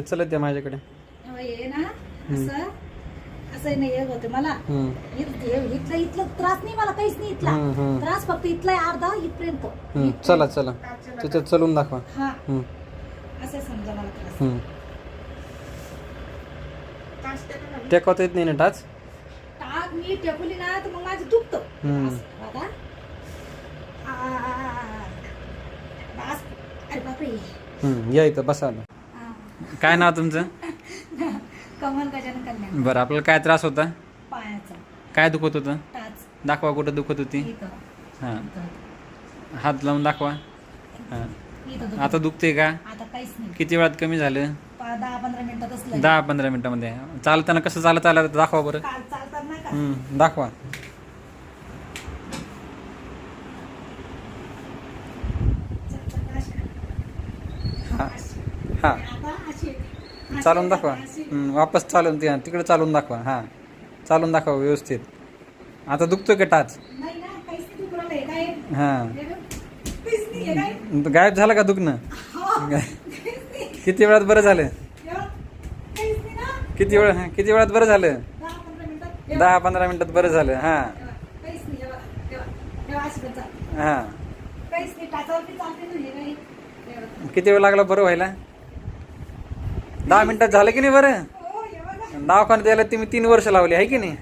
चलत द्या माझ्याकडे हे ना असं असं नाही हे होतं मला हम्म. हे- इथलं इथलं त्रास नाही मला काहीच नाही इथला हम्म, हम्म. त्रास फक्त इथला आहे अर्धा इथपर्यंत हम्म, चला चला त्याच्यात चलून दाखवा हा हम्म, असं समजा मला त्रास हम्म. टेकवता येत नाही ना टाच टाक मी टेकवली ना तर मग माझं दुखतं हम्म. आ, बस. अरे बापरे हम्म, या इथं बसा आता. काय नाव तुमचं? कमल गजानन कल्याण. बरं आपल्याला काय त्रास होता? पायाचा. काय दुखत होतं? टाच दाखवा कुठं दुखत होती. इथं. हां. इथं. हात लावून दाखवा. हां. इथं दुखतं. आता दुखते का? आता काहीच नाही. किती वेळात कमी झालं? पा- दहा पंधरा मिनिटातच लगेच. दहा पंधरा मिनिटामध्ये. चालताना कसं चालत आलं दाखवा बरं. काल चालताना का? हम्म, दाखवा. चालताना अशी. हा. अशी. हा. चालून दाखवा वापस चालून तिकडे चालून दाखवा हां चालून दाखवा व्यवस्थित आता दुखतोय का टाच हां? गायब झालं का दुखणं. किती वेळात बरं झालं. किती वेळ हां, किती वेळात बरं झालं दहा पंधरा मिनिटात. बरं झालं हां हे. किती वेळ लागला बरं व्हायला दहा मिनिटात झालं की नाही बरं? हो, हे दवाखान्यात यायला तुम्ही तीन वर्ष लावली आहे की नाही?